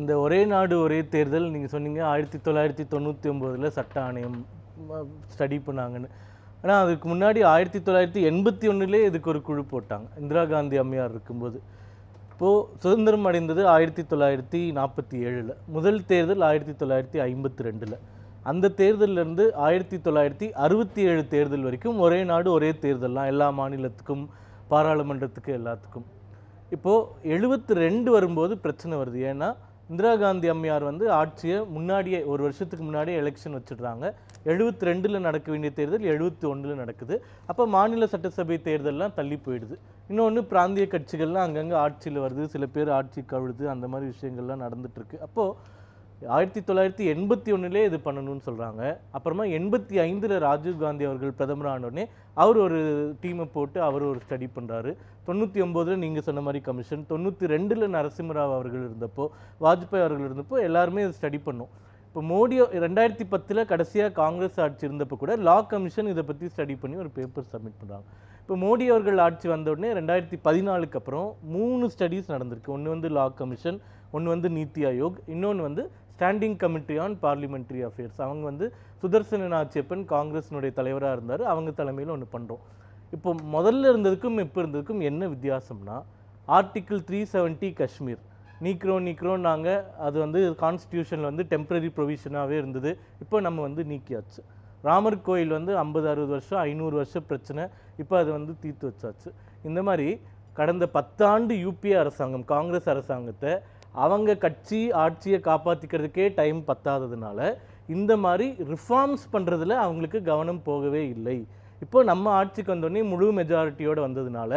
இந்த ஒரே நாடு ஒரே தேர்தல் நீங்கள் சொன்னீங்க ஆயிரத்தி தொள்ளாயிரத்தி தொண்ணூற்றி ஒம்போதில் சட்ட ஆணையம் ஸ்டடி பண்ணாங்கன்னு. ஆனால் அதுக்கு முன்னாடி ஆயிரத்தி தொள்ளாயிரத்தி எண்பத்தி ஒன்றுலேயே இதுக்கு ஒரு குழு போட்டாங்க. இந்திரா காந்தி அம்மையார் இருக்கும்போது. இப்போது சுதந்திரம் அடைந்தது ஆயிரத்தி தொள்ளாயிரத்தி நாற்பத்தி ஏழில். முதல் தேர்தல் ஆயிரத்தி தொள்ளாயிரத்தி ஐம்பத்தி ரெண்டில். அந்த தேர்தலிருந்து ஆயிரத்தி தொள்ளாயிரத்தி அறுபத்தி ஏழு தேர்தல் வரைக்கும் ஒரே நாடு ஒரே தேர்தல்லாம் எல்லா மாநிலத்துக்கும் பாராளுமன்றத்துக்கு எல்லாத்துக்கும். இப்போது எழுபத்தி ரெண்டு வரும்போது பிரச்சனை வருது. ஏன்னா இந்திரா காந்தி அம்மையார் வந்து ஆட்சியை முன்னாடியே ஒரு வருஷத்துக்கு முன்னாடியே எலெக்ஷன் வச்சிடுறாங்க. எழுபத்தி ரெண்டில் நடக்க வேண்டிய தேர்தல் எழுபத்தி ஒன்றில் நடக்குது. அப்போ மாநில சட்டசபை தேர்தலெலாம் தள்ளி போயிடுது. இன்னொன்று பிராந்திய கட்சிகள்லாம் அங்கங்கே ஆட்சியில் வருது. சில பேர் ஆட்சி கழுது அந்த மாதிரி விஷயங்கள்லாம் நடந்துகிட்ருக்கு அப்போது ஆயிரத்தி தொள்ளாயிரத்தி எண்பத்தி ஒன்றுலே இது பண்ணணும்னு சொல்கிறாங்க அப்புறமா எண்பத்தி ஐந்தில் ராஜீவ் காந்தி அவர்கள் பிரதமர் ஆனோடனே அவர் ஒரு டீமை போட்டு அவர் ஒரு ஸ்டடி பண்ணுறாரு தொண்ணூற்றி ஒம்போதில் நீங்கள் சொன்ன மாதிரி கமிஷன் தொண்ணூற்றி ரெண்டில் நரசிம்மராவ் அவர்கள் இருந்தப்போ வாஜ்பாய் அவர்கள் இருந்தப்போ எல்லாருமே இது ஸ்டடி பண்ணோம். இப்போ மோடி ரெண்டாயிரத்தி பத்தில் கடைசியாக காங்கிரஸ் ஆட்சி இருந்தப்போ கூட லா கமிஷன் இதை பற்றி ஸ்டடி பண்ணி ஒரு பேப்பர் சப்மிட் பண்ணுறாங்க இப்போ மோடி அவர்கள் ஆட்சி வந்த உடனே ரெண்டாயிரத்தி பதினாலுக்கு அப்புறம் மூணு ஸ்டடீஸ் நடந்திருக்கு. ஒன்று வந்து லா கமிஷன் ஒன்று வந்து நீத்தி ஆயோக் இன்னொன்று வந்து standing committee on parliamentary affairs அவங்க வந்து சுதர்சன நாச்சியப்பன் காங்கிரஸினுடைய தலைவராக இருந்தார். அவங்க தலைமையில் ஒன்று பண்ணுறோம் இப்போ முதல்ல இருந்ததுக்கும் இப்போ இருந்ததுக்கும் என்ன வித்தியாசம்னா ஆர்டிக்கிள் த்ரீ செவன்ட்டி காஷ்மீர் நீக்கிறோம் நீக்கிறோம் நாங்கள் அது வந்து கான்ஸ்டியூஷனில் வந்து டெம்ப்ரரி ப்ரொவிஷனாகவே இருந்தது. இப்போ நம்ம வந்து நீக்கியாச்சு. ராமர் கோயில் வந்து ஐம்பது அறுபது வருஷம் ஐநூறு வருஷம் பிரச்சனை. இப்போ அது வந்து தீர்த்து வச்சாச்சு. இந்த மாதிரி கடந்த பத்தாண்டு யூபிஏ அரசாங்கம் காங்கிரஸ் அரசாங்கத்தை அவங்க கட்சி ஆட்சியை காப்பாற்றிக்கிறதுக்கே டைம் பத்தாததுனால இந்த மாதிரி ரிஃபார்ம்ஸ் பண்ணுறதுல அவங்களுக்கு கவனம் போகவே இல்லை. இப்போ நம்ம ஆட்சிக்கு வந்தோடனே முழு மெஜாரிட்டியோடு வந்ததுனால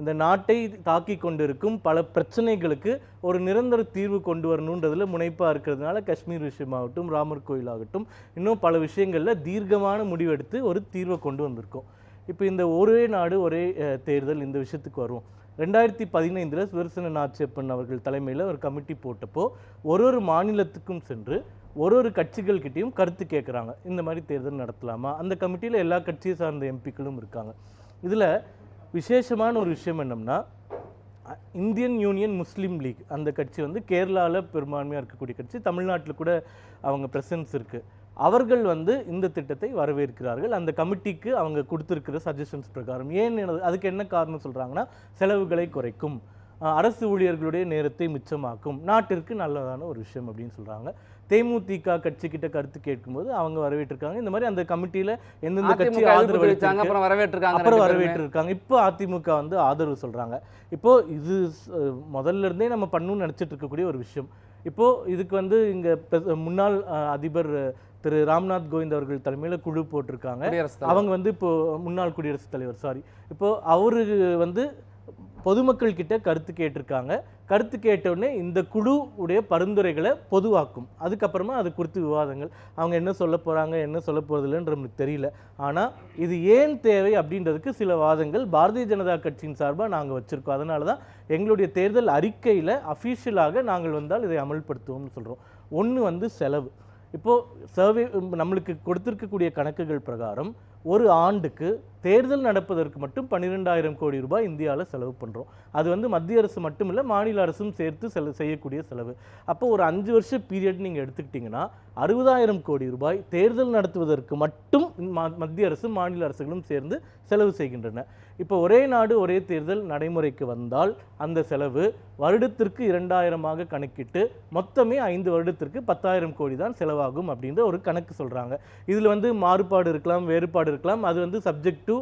இந்த நாட்டை தாக்கி கொண்டிருக்கும் பல பிரச்சனைகளுக்கு ஒரு நிரந்தர தீர்வு கொண்டு வரணுன்றதில் முனைப்பாக இருக்கிறதுனால காஷ்மீர் விஷயமாகட்டும் ராமர் கோயில் ஆகட்டும் இன்னும் பல விஷயங்களில் தீர்க்கமான முடிவெடுத்து ஒரு தீர்வை கொண்டு வந்திருக்கோம். இப்போ இந்த ஒரே நாடு ஒரே தேர்தல் இந்த விஷயத்துக்கு வருவோம். ரெண்டாயிரத்தி பதினைந்தில் சுதர்சன நாச்சியப்பன் அவர்கள் தலைமையில் ஒரு கமிட்டி போட்டப்போ ஒரு ஒரு மாநிலத்துக்கும் சென்று ஒரு ஒரு கட்சிகள்கிட்டையும் கருத்து கேட்குறாங்க இந்த மாதிரி தேர்தல் நடத்தலாமா? அந்த கமிட்டியில் எல்லா கட்சியை சார்ந்த எம்பிக்களும் இருக்காங்க. இதில் விசேஷமான ஒரு விஷயம் என்னம்னா இந்தியன் யூனியன் முஸ்லீம் லீக். அந்த கட்சி வந்து கேரளாவில் பெரும்பான்மையாக இருக்கக்கூடிய கட்சி. தமிழ்நாட்டில் கூட அவங்க ப்ரெசன்ஸ் இருக்குது அவர்கள் வந்து இந்த திட்டத்தை வரவேற்கிறார்கள். அந்த கமிட்டிக்கு அவங்க கொடுத்துருக்கிற சஜஷன்ஸ் பிரகாரம். ஏன் அதுக்கு என்ன காரணம் சொல்கிறாங்கன்னா செலவுகளை குறைக்கும். அரசு ஊழியர்களுடைய நேரத்தை மிச்சமாக்கும். நாட்டிற்கு நல்லதான ஒரு விஷயம் அப்படின்னு சொல்கிறாங்க தேமுதிக கட்சிக்கிட்ட கருத்து கேட்கும்போது அவங்க வரவேற்றிருக்காங்க. இந்த மாதிரி அந்த கமிட்டியில் எந்தெந்த கட்சி ஆதரவு அளித்திருக்கு, அப்புறம் வரவேற்றிருக்காங்க அப்புறம் ரெண்டு பேருமே. வரவேற்று இருக்காங்க இப்போ அதிமுக வந்து ஆதரவு சொல்றாங்க. இப்போ இது முதல்ல இருந்தே நம்ம பண்ணணும்னு நினைச்சிட்டு இருக்கக்கூடிய ஒரு விஷயம். இப்போ இதுக்கு வந்து இங்க முன்னாள் அதிபர் திரு ராம்நாத் கோவிந்த் அவர்கள் தலைமையில குழு போட்டிருக்காங்க. அவங்க வந்து இப்போ முன்னாள் குடியரசுத் தலைவர் சாரி இப்போ அவரு வந்து பொதுமக்கள் கிட்ட கருத்து கேட்டிருக்காங்க. கருத்து கேட்டவுடனே இந்த குழு உடைய பரிந்துரைகளை பொதுவாக்கும். அதுக்கப்புறமா அது குறித்து விவாதங்கள். அவங்க என்ன சொல்ல போகிறாங்க என்ன சொல்ல போகிறதில்லன்ற நமக்கு தெரியல. ஆனால் இது ஏன் தேவை அப்படின்றதுக்கு சில வாதங்கள் பாரதிய ஜனதா கட்சியின் சார்பாக நாங்கள் வச்சுருக்கோம். அதனால தான் எங்களுடைய தேர்தல் அறிக்கையில் அஃபீஷியலாக நாங்கள் வந்தால் இதை அமல்படுத்துவோம்னு சொல்கிறோம் ஒன்று வந்து செலவு. இப்போது சர்வே நம்மளுக்கு கொடுத்துருக்கக்கூடிய கணக்குகள் பிரகாரம் ஒரு ஆண்டுக்கு தேர்தல் நடப்பதற்கு மட்டும் பன்னிரெண்டாயிரம் கோடி ரூபாய் இந்தியாவில் செலவு பண்ணுறோம் அது வந்து மத்திய அரசு மட்டும் இல்லை மாநில அரசும் சேர்த்து செலவு செய்யக்கூடிய செலவு. அப்போ ஒரு அஞ்சு வருஷ பீரியட் நீங்கள் எடுத்துக்கிட்டிங்கன்னா அறுபதாயிரம் கோடி ரூபாய் தேர்தல் நடத்துவதற்கு மட்டும் மத்திய அரசும் மாநில அரசுகளும் சேர்ந்து செலவு செய்கின்றன. இப்போ ஒரே நாடு ஒரே தேர்தல் நடைமுறைக்கு வந்தால் அந்த செலவு வருடத்திற்கு இரண்டாயிரமாக கணக்கிட்டு மொத்தமே ஐந்து வருடத்திற்கு பத்தாயிரம் கோடி தான் செலவாகும் அப்படின்ற ஒரு கணக்கு சொல்கிறாங்க இதில் வந்து மாறுபாடு இருக்கலாம் வேறுபாடு இருக்கலாம் அது வந்து சப்ஜெக்ட் டு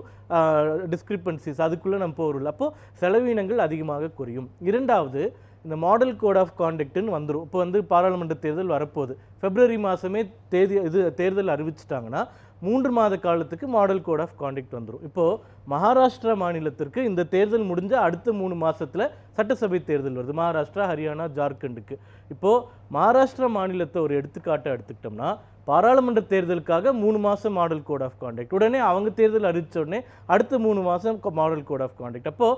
டிஸ்கிரிப்பன்சிஸ் அதுக்குள்ளே நம்ம போகிறோம் அப்போது செலவினங்கள் அதிகமாக குறையும். இரண்டாவது இந்த மாடல் கோட் ஆஃப் காண்டக்ட்னு வந்துடும் இப்போ வந்து பாராளுமன்ற தேர்தல் வரப்போகுது. பிப்ரவரி மாதமே தேதி இது தேர்தல் அறிவிச்சிட்டாங்கன்னா மூன்று மாத காலத்துக்கு மாடல் கோட் ஆஃப் காண்டக்ட் வந்துடும் இப்போது மகாராஷ்டிரா மாநிலத்திற்கு இந்த தேர்தல் முடிஞ்ச அடுத்த மூணு மாசத்துல சட்டசபை தேர்தல் வருது. மகாராஷ்டிரா ஹரியானா ஜார்க்கண்டுக்கு. இப்போது மகாராஷ்டிரா மாநிலத்தை ஒரு எடுத்துக்காட்டை எடுத்துக்கிட்டோம்னா பாராளுமன்ற தேர்தலுக்காக மூணு மாதம் மாடல் கோட் ஆஃப் கான்டக்ட். உடனே அவங்க தேர்தல் அறிவிச்ச உடனே அடுத்த மூணு மாதம் மாடல் கோட் ஆஃப் கான்டக்ட். அப்போ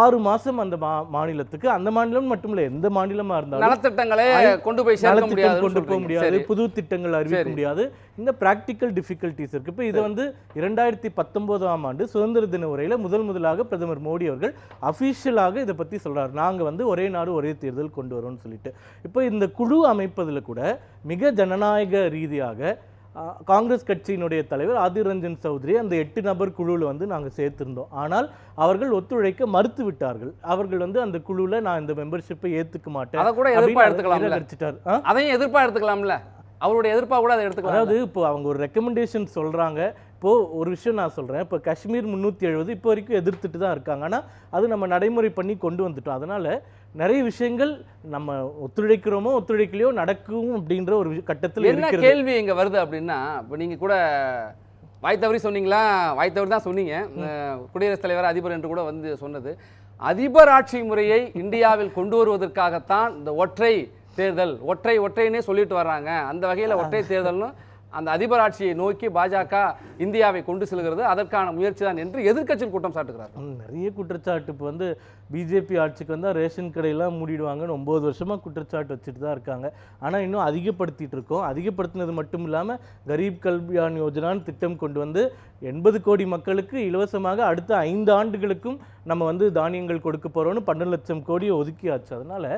ஆறு மாதம் அந்த மா மாநிலத்துக்கு அந்த மாநிலம் மட்டும் இல்லை எந்த மாநிலமா இருந்தாலும் நலத்திட்டங்களே கொண்டு போய் நலத்திட்டம் கொண்டு போக முடியாது புது திட்டங்கள் அறிவிக்க. முடியாது. இந்த பிராக்டிக்கல் டிஃபிகல்ட்டிஸ் இருக்கு. இப்போ இது வந்து இரண்டாயிரத்தி பத்தொன்பதாம் ஆண்டு சுதந்திர தின உரையில முதல் முதலாக பிரதமர் மோடி அவர்கள் அஃபிஷியலாக இதை பத்தி சொல்றாரு. நாங்க வந்து ஒரே நாடு ஒரே தேர்தல் கொண்டு வரோம்னு சொல்லிட்டு. இப்போ இந்த குழு அமைப்பதில் கூட மிக ஜனநாயக ரீதியாக காங்கிரஸ் கட்சியினுடைய தலைவர் ஆதிர் ரஞ்சன் சௌத்ரி அந்த எட்டு நபர் குழுவில் வந்து நாங்கள் சேர்த்திருந்தோம். ஆனால் அவர்கள் ஒத்துழைக்க மறுத்து விட்டார்கள். அவர்கள் வந்து அந்த குழுவில் நான் இந்த மெம்பர்ஷிப்பை ஏத்துக்க மாட்டேன் அதை கூட எதிர்ப்பா அப்படின்னு எடுத்துக்கலாம்ல. நிராகரிச்சிட்டார். ஆ? அதையும் எதிர்ப்பா எடுத்துக்கலாம்ல. அவருடைய எதிர்ப்பா கூட அதை எடுத்துக்கலாம் அதாவது இப்போ அவங்க ஒரு ரெக்கமெண்டேஷன் சொல்றாங்க. இப்போ ஒரு விஷயம் நான் சொல்றேன். இப்போ காஷ்மீர் முந்நூற்றி எழுபது இப்போ வரைக்கும் எதிர்த்துட்டு தான் இருக்காங்க. ஆனா அது நம்ம நடைமுறை பண்ணி கொண்டு வந்துட்டோம். அதனால நிறைய விஷயங்கள் நம்ம ஒத்துழைக்கிறோமோ ஒத்துழைக்கலையோ நடக்கும் அப்படின்ற ஒரு கட்டத்தில் என்ன கேள்வி இங்க வருது அப்படின்னா இப்போ நீங்க கூட வாய் தவறி சொன்னீங்களா? வாய் தவறி தான் சொன்னீங்க. குடியரசுத் தலைவர் அதிபர் என்று கூட வந்து சொன்னது. அதிபர் ஆட்சி முறையை இந்தியாவில் கொண்டு வருவதற்காகத்தான் இந்த ஒற்றை தேர்தல். ஒற்றை ஒற்றைன்னே சொல்லிட்டு வர்றாங்க. அந்த வகையில் ஒற்றை தேர்தல்னு அந்த அதிபர் ஆட்சியை நோக்கி பாஜக இந்தியாவை கொண்டு செல்கிறது. அதற்கான முயற்சி தான் என்று எதிர்க்கட்சியில் குற்றம் சாட்டுகிறார் நிறைய குற்றச்சாட்டு. இப்போ வந்து பிஜேபி ஆட்சிக்கு வந்தால் ரேஷன் கடையெல்லாம் மூடிடுவாங்கன்னு ஒம்பது வருஷமாக குற்றச்சாட்டு வச்சுட்டு தான் இருக்காங்க. ஆனால் இன்னும் அதிகப்படுத்திட்டு இருக்கோம். அதிகப்படுத்தினது மட்டும் இல்லாமல் கரீப் கல்யாண் யோஜனான்னு திட்டம் கொண்டு வந்து எண்பது கோடி மக்களுக்கு இலவசமாக அடுத்த ஐந்து ஆண்டுகளுக்கும் நம்ம வந்து தானியங்கள் கொடுக்க போகிறோம்னு பன்னெண்டு லட்சம் கோடியை ஒதுக்கியாச்சு. அதனால்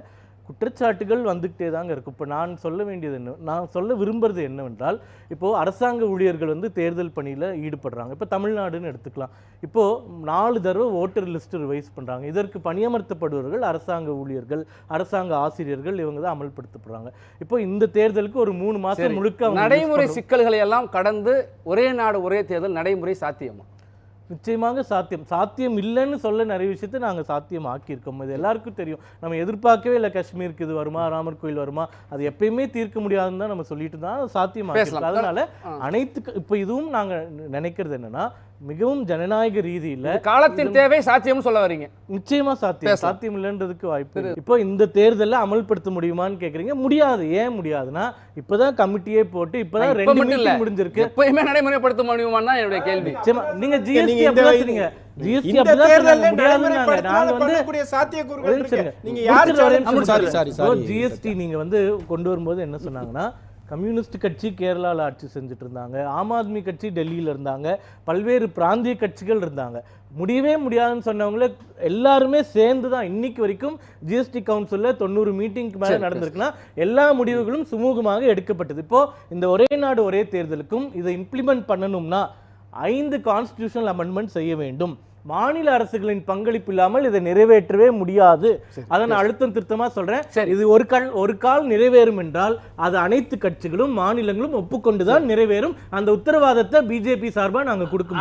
குற்றச்சாட்டுகள் வந்துக்கிட்டே தாங்க இருக்கும் இப்போ நான் சொல்ல வேண்டியது என்ன நான் சொல்ல விரும்புறது என்னவென்றால் இப்போது அரசாங்க ஊழியர்கள் வந்து தேர்தல் பணியில் ஈடுபடுறாங்க. இப்போ தமிழ்நாடுன்னு எடுத்துக்கலாம். இப்போது நாலு தடவை ஓட்டர் லிஸ்ட் ரிவைஸ் பண்ணுறாங்க இதற்கு பணியமர்த்தப்படுபவர்கள் அரசாங்க ஊழியர்கள் அரசாங்க ஆசிரியர்கள் இவங்க தான் அமல்படுத்தப்படுறாங்க. இப்போ இந்த தேர்தலுக்கு ஒரு மூணு மாதம். முழுக்க நடைமுறை சிக்கல்களை எல்லாம் கடந்து ஒரே நாடு ஒரே தேர்தல் நடைமுறை சாத்தியமா? நிச்சயமாக சாத்தியம். சாத்தியம் இல்லைன்னு சொல்ல நிறைய விஷயத்தை நாங்கள் சாத்தியம் ஆக்கியிருக்கோம் இது எல்லாருக்கும் தெரியும். நம்ம எதிர்பார்க்கவே இல்லை காஷ்மீருக்கு இது வருமா ராமர் கோயில் வருமா அது எப்பயுமே தீர்க்க முடியாதுன்னு தான் நம்ம சொல்லிட்டு தான் சாத்தியம். அதனால. அனைத்து இப்போ இதுவும் நாங்கள் நினைக்கிறது என்னன்னா மிகவும் ஜனநாயக ரீதியில் காலத்தின் தேவை சாத்தியம்னு சொல்ல வரீங்க. நிச்சயமா சாத்தியம். சாத்தியம் இல்லைன்றதுக்கு வாய்ப்பு. இப்போ இந்த தேர்தல்ல அமல்படுத்த முடியுமான்னு கேக்குறீங்க. முடியாது. ஏன் முடியாதுன்னா இப்பதான் கமிட்டியே போட்டு இப்பதான் இப்ப ரெண்டு. மீட்டிங் முடிஞ்சிருக்கு. எப்பயுமே நடைமுறைப்படுத்த முடியுமான்னு தான் என்னுடைய கேள்வி. நிச்சயமா. நீங்க ஜிஎஸ்டி சொன்னீங்க. ஜிஎஸ்டி இந்த அப்படிதான் ஜிஎஸ்டி நீங்க வந்து கொண்டு வரும்போது என்ன சொன்னாங்கன்னா கம்யூனிஸ்ட் கட்சி கேரளால ஆட்சி செஞ்சுட்டு இருந்தாங்க. ஆம் ஆத்மி கட்சி டெல்லியில இருந்தாங்க. பல்வேறு பிராந்திய கட்சிகள் இருந்தாங்க. முடியவே முடியாதுன்னு சொன்னவங்கள எல்லாருமே சேர்ந்து தான் இன்னைக்கு வரைக்கும் ஜிஎஸ்டி கவுன்சில்ல தொண்ணூறு மீட்டிங்க்கு மேல நடந்திருக்குன்னா எல்லா முடிவுகளும் சுமூகமாக எடுக்கப்பட்டது. இப்போ இந்த ஒரே நாடு ஒரே தேர்தலுக்கும் இதை இம்ப்ளிமெண்ட் பண்ணணும்னா ஐந்து கான்ஸ்டிடியூஷனல் அமெண்ட்மெண்ட் செய்ய வேண்டும். மாநில அரசுகளின் பங்களிப்பு இல்லாமல் இதை நிறைவேற்றவே முடியாது. அதை நான் அழுத்தம் திருத்தமா சொல்றேன். இது ஒரு கால் ஒரு கால் நிறைவேறும் என்றால் அது அனைத்து கட்சிகளும் மாநிலங்களும் ஒப்புக்கொண்டுதான் நிறைவேறும். அந்த உத்தரவாதத்தை பிஜேபி சார்பா நாங்க கொடுக்க முடியும்.